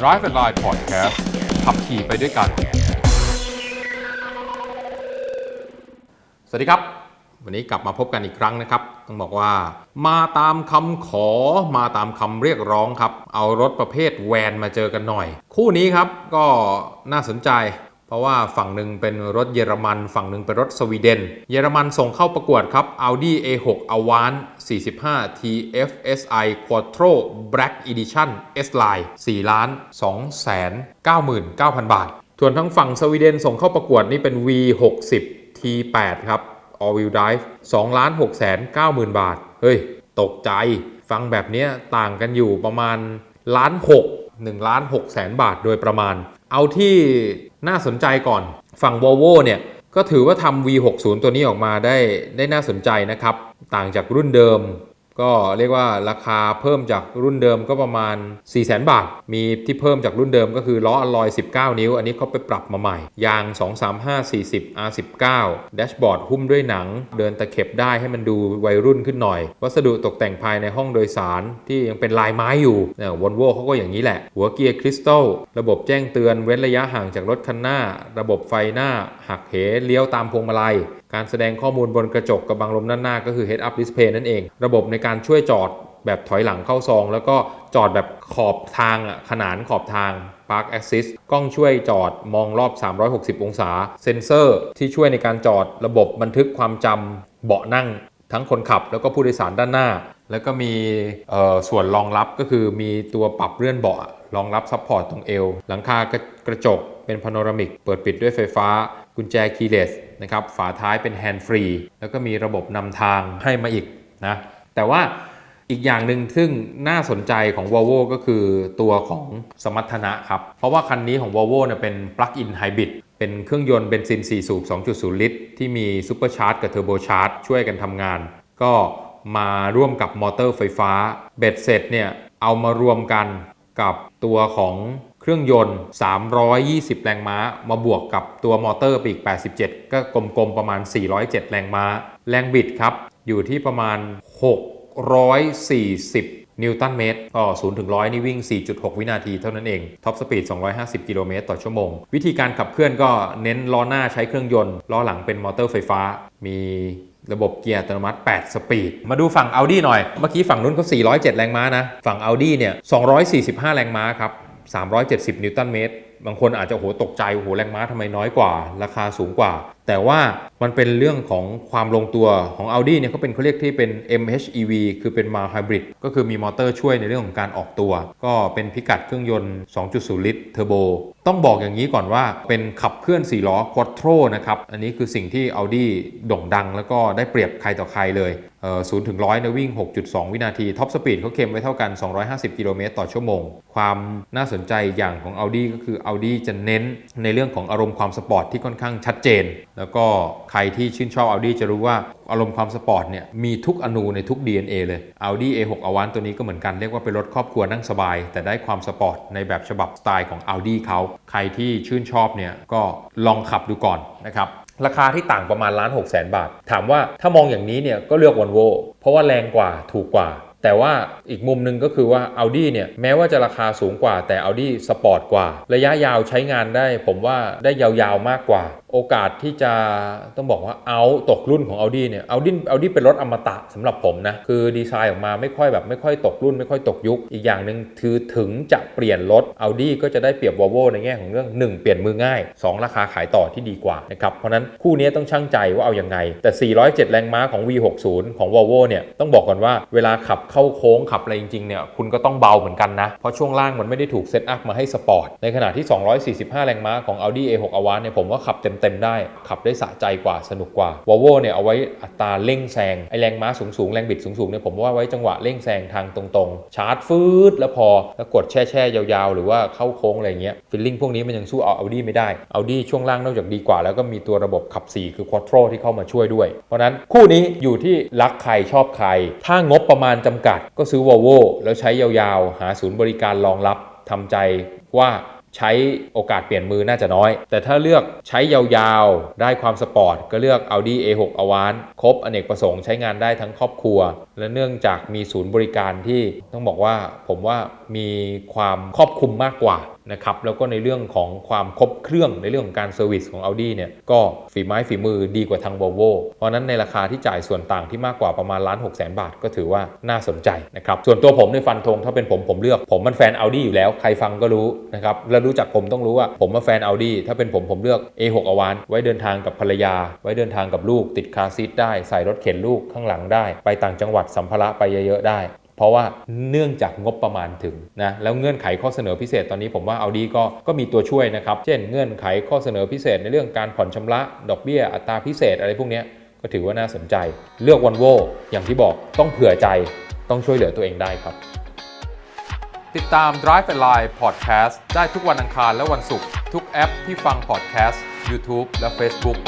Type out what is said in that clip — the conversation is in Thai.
Drive and Line Podcast ขับขี่ไปด้วยกัน สวัสดีครับ วันนี้กลับมาพบกันอีกครั้งนะครับ ต้องบอกว่า มาตามคำขอมาตามคำเรียกร้องครับ เอารถประเภทแวนมาเจอกันหน่อย คู่นี้ครับก็น่าสนใจ เพราะว่าฝั่งหนึ่งเป็นรถเยอรมัน ฝั่งหนึ่งเป็นรถสวีเดน เยอรมันส่งเข้าประกวดครับ Audi A6 Avant 45 TFSI Quattro Black Edition S Line 4ล้าน2แสน99,000 บาท ส่วนทั้งฝั่งสวีเดนส่งเข้าประกวดนี่เป็น V60 T8 ครับ All Wheel Drive 2ล้าน6แสน90,000 บาท เฮ้ย ตกใจ ฟังแบบเนี้ยต่างกันอยู่ประมาณล้าน6 1ล้าน6แสนบาทโดยประมาณ เอาที่น่าสนใจก่อน ฝั่ง Volvo เนี่ย ก็ถือว่าทำ V60 ตัวนี้ออกมาได้ได้น่าสนใจนะครับ ต่างจากรุ่นเดิม ก็เรียกว่าราคาเพิ่มจากรุ่นเดิมก็ประมาณ 4 0 0 0 0 0 บาท มีที่เพิ่มจากรุ่นเดิมก็คือล้ออลลอย 19 นิ้ว อันนี้เขาไปปรับมาใหม่ ยาง 235 40 R19 แดชบอร์ดหุ้มด้วยหนัง เดินตะเข็บได้ให้มันดูวัยรุ่นขึ้นหน่อย วัสดุตกแต่งภายในห้องโดยสารที่ยังเป็นลายไม้อยู่เนี่ยวอลโวเขาก็อย่างนี้แหละ หัวเกียร์คริสตัลระบบแจ้งเตือนเว้นระยะห่างจากรถคันหน้า ระบบไฟหน้าหักเหเลี้ยวตามพวงมาลัยการแสดงข้อมูลบนกระจกกับบังลมด้านหน้าก็คือ Head Up Display นั่นเอง ระบบในการช่วยจอดแบบถอยหลังเข้าซอง แล้วก็จอดแบบขอบทางอะขนานขอบทาง Park Assist กล้องช่วยจอดมองรอบ 360 องศา เซ็นเซอร์ที่ช่วยในการจอดระบบบันทึกความจำเบาะนั่ง ทั้งคนขับแล้วก็ผู้โดยสารด้านหน้า แล้วก็มีส่วนรองรับก็คือมีตัวปรับเลื่อนเบาะรองรับซัพพอร์ตตรงเอว หลังคากระกระจกเป็นพาโนรามิก เปิดปิดด้วยไฟฟ้า กุญแจคีย์เลสนะครับฝาท้ายเป็นแฮนด์ฟรีแล้วก็มีระบบนำทางให้มาอีกนะแต่ว่าอีกอย่างหนึ่งซึ่งน่าสนใจของ Volvo ก็คือตัวของสมรรถนะครับ เพราะว่าคันนี้ของ Volvo เนี่ยเป็น Plug-in Hybrid เป็นเครื่องยนต์เบนซิน 4 สูบ 2.0 ลิตร ที่มีซูเปอร์ชาร์จกับเทอร์โบชาร์จช่วยกันทำงาน ก็มาร่วมกับมอเตอร์ไฟฟ้า เบ็ดเสร็จเนี่ยเอามารวมกันกับตัวของ เครื่องยนต์ 320 แรงม้า มาบวกกับตัวมอเตอร์ปีก 87 ก็กลมๆประมาณ 407 แรงม้า แรงบิดครับ อยู่ที่ประมาณ 640นิวตันเมตรก็0ถึง100 นี่วิ่ง 4.6 วินาทีเท่านั้นเอง ท็อปสปีด 250 กิโลเมตรต่อชั่วโมง วิธีการขับเคลื่อนก็เน้นล้อหน้าใช้เครื่องยนต์ ล้อหลังเป็นมอเตอร์ไฟฟ้า มีระบบเกียร์อัตโนมัติ 8 สปีด มาดูฝั่ง Audi หน่อย เมื่อกี้ฝั่งนู้นเขา407 แรงม้านะ ฝั่ง Audi เนี่ย 245 แรงม้าครับ 370 นิวตันเมตรบางคนอาจจะโหตกใจโหแรงม้าทำไมน้อยกว่า ราคาสูงกว่า แต่ว่ามันเป็นเรื่องของความลงตัวของ Audi เนี่ยเขาเป็นเขาเรียกที่เป็น MHEV คือเป็น mild hybrid ก็คือมีมอเตอร์ช่วยในเรื่องของการออกตัว ก็เป็นพิกัดเครื่องยนต์ 2.0 ลิตรเทอร์โบต้องบอกอย่างนี้ก่อนว่าเป็นขับเคลื่อน 4 ล้อ Quattro นะครับ อันนี้คือสิ่งที่ Audi โด่งดังแล้วก็ได้เปรียบใครต่อใครเลยเอ่อ0ถึง100เนี่ยวิ่ง 6.2 วินาที ท็อปสปีดเขาเคลมไว้เท่ากัน 250 กิโลเมตรต่อชั่วโมง ความน่าสนใจอย่างของ Audi ก็คือ Audi จะเน้นในเรื่องของอารมณ์ความสปอร์ตที่ค่อนข้างชัดเจน แล้วก็ใครที่ชื่นชอบ Audi จะรู้ว่าอารมณ์ความสปอร์ตเนี่ยมีทุกอนูในทุก DNA เลย Audi A6 Avant ตัวนี้ก็เหมือนกันเรียกว่าเป็นรถครอบครัวนั่งสบาย แต่ได้ความสปอร์ตในแบบฉบับสไตล์ของ Audi เขาใครที่ชื่นชอบเนี่ยก็ลองขับดูก่อนนะครับราคาที่ต่างประมาณล้าน6แสนบาท ถามว่าถ้ามองอย่างนี้เนี่ยก็เลือก Volvo เพราะว่าแรงกว่าถูกกว่า แต่ว่าอีกมุมหนึ่งก็คือว่า Audi เนี่ยแม้ว่าจะราคาสูงกว่าแต่ Audi สปอร์ตกว่า ระยะยาวใช้งานได้ ผมว่าได้ยาวๆมากกว่า โอกาสที่จะต้องบอกว่าเอาตกรุ่นของ Audi เนี่ย Audi Audi เป็นรถอมตะสำหรับผมนะ คือดีไซน์ออกมาไม่ค่อยแบบไม่ค่อยตกรุ่น ไม่ค่อยตกยุค อีกอย่างหนึ่งคือถึงจะเปลี่ยนรถ Audi ก็จะได้เปรียบ Volvo ในแง่ของเรื่อง 1 เปลี่ยนมือง่าย 2 ราคาขายต่อที่ดีกว่านะครับ เพราะนั้นคู่นี้ต้องชั่งใจว่าเอาอยังไง แต่ 407 แรงม้าของ V60 ของ Volvo เนี่ยต้องบอกก่อนว่าเวลาขับเข้าโค้งขับอะไรจริงๆเนี่ยคุณก็ต้องเบาเหมือนกันนะเพราะช่วงล่างมันไม่ได้ถูกเซตอัพมาให้สปอร์ตในขณะที่ 245 แรงม้าของ Audi A6 Avant เนี่ยผมว่าขับเต็มๆได้ ขับได้สะใจกว่าสนุกกว่า Volvo เนี่ยเอาไว้อัตราเร่งแซงไอแรงม้าสูงๆแรงบิดสูงๆเนี่ยผมว่าไว้จังหวะเร่งแซงทางตรงๆ ชาร์จฟืดแล้วพอแล้วกดแช่ๆยาวๆ หรือว่าเข้าโค้งอะไรเงี้ยฟิลลิ่งพวกนี้มันยังสู้เอา Audi ไม่ได้ Audi ช่วงล่างนอกจากดีกว่า แล้วก็มีตัวระบบขับ 4 คือ Quattro ที่เข้ามาช่วยด้วย เพราะนั้นคู่นี้อยู่ที่รักใครชอบใคร ถ้างบประมาณจำกัด ก็ซื้อ Volvo แล้วใช้ยาวๆ หาศูนย์บริการรองรับทำใจว่า ใช้โอกาสเปลี่ยนมือน่าจะน้อย แต่ถ้าเลือกใช้ยาวๆ ได้ความสปอร์ต ก็เลือก Audi A6 a v a n c e ครบอเนกประสงค์ใช้งานได้ทั้งครอบครัว และเนื่องจากมีศูนย์บริการที่ต้องบอกว่าผมว่ามีความครอบคลุมมากกว่า นะครับแล้วก็ในเรื่องของความครบเครื่องในเรื่องของการเซอร์วิสของ Audi เนี่ยก็ฝีไม้ฝีมือดีกว่าทาง Volvo เพราะนั้นในราคาที่จ่ายส่วนต่างที่มากกว่าประมาณล้าน6 0 0 0 0บาทก็ถือว่าน่าสนใจนะครับส่วนตัวผมในฟันธงถ้าเป็นผมผมเลือกผมมันแฟน Audi อยู่แล้วใครฟังก็รู้นะครับแล้วรู้จักผมต้องรู้ว่าผมมาแฟน Audi ถ้าเป็นผมผมเลือก A6 a v a n c e ไว้เดินทางกับภรรยา ไว้เดินทางกับลูกติดคาซีทได้ใส่รถเข็นลูกข้างหลังได้ ไปต่างจังหวัดสัมภาระไปเยอะๆได้ เพราะว่าเนื่องจากงบประมาณถึงนะแล้วเงื่อนไขข้อเสนอพิเศษตอนนี้ผมว่า Audi ก็ก็มีตัวช่วยนะครับเช่นเงื่อนไขข้อเสนอพิเศษในเรื่องการผ่อนชำระดอกเบี้ยอัตราพิเศษอะไรพวกนี้ก็ถือว่าน่าสนใจ เลือกวันโวอย่างที่บอกต้องเผื่อใจต้องช่วยเหลือตัวเองได้ครับ ติดตาม Drive and Line Podcast ได้ทุกวันอังคารและวันศุกร์ทุกแอปที่ฟัง podcast YouTube และ Facebook